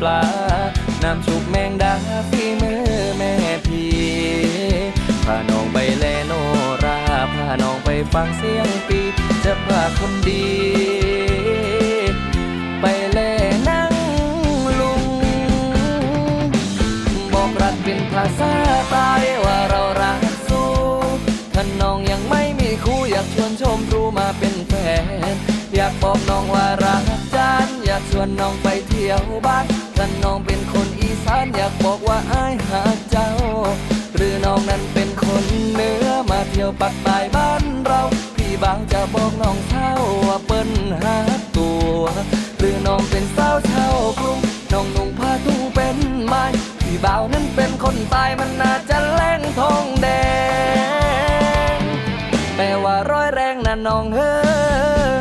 ปลา น้ำชุบแมงดาฝีมือแม่พีพาน้องไปแลโนราพาน้องไปฟังเสียงปี จะพาคนดี ไปแลนั่งลุง บอกรักเป็นภาษาใต้ว่าเรารักสู้ท่านน้องยังไม่มีคู่อยากชวนชมรู้มาเป็นแฟน อยากบอกน้องว่ารักากชวนน้องไปเที่ยวบ้านถ้าน้องเป็นคนอีสานอยากบอกว่าอายหาเจ้า หรือน้องนั้นเป็นคนเหนือมาเที่ยวปักตายบ้านเรา พี่บ่าวจะบอกน้องเท่าว่าเปิ้นหาตัว หรือน้องเป็นสาวเท่ากรุงน้องนุ่งผ้าทุ่เป็นไม้พี่บ่าวนั้นเป็นคนตายมันน่าจะแรงทองแดง แปลว่าร้อยแรงนะน้องเฮ้อ